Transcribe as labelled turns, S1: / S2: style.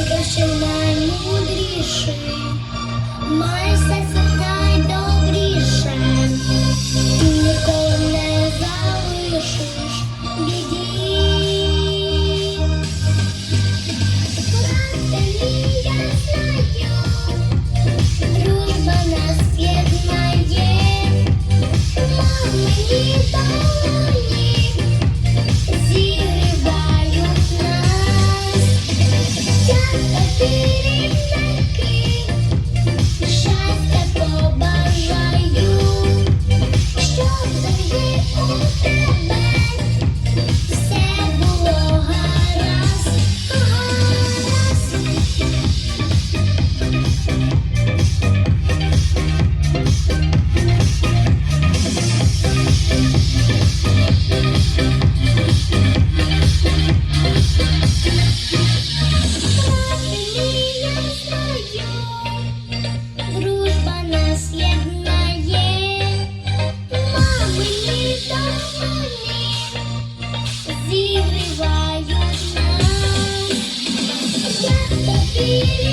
S1: Nigga, she зігрівають нас, я тобі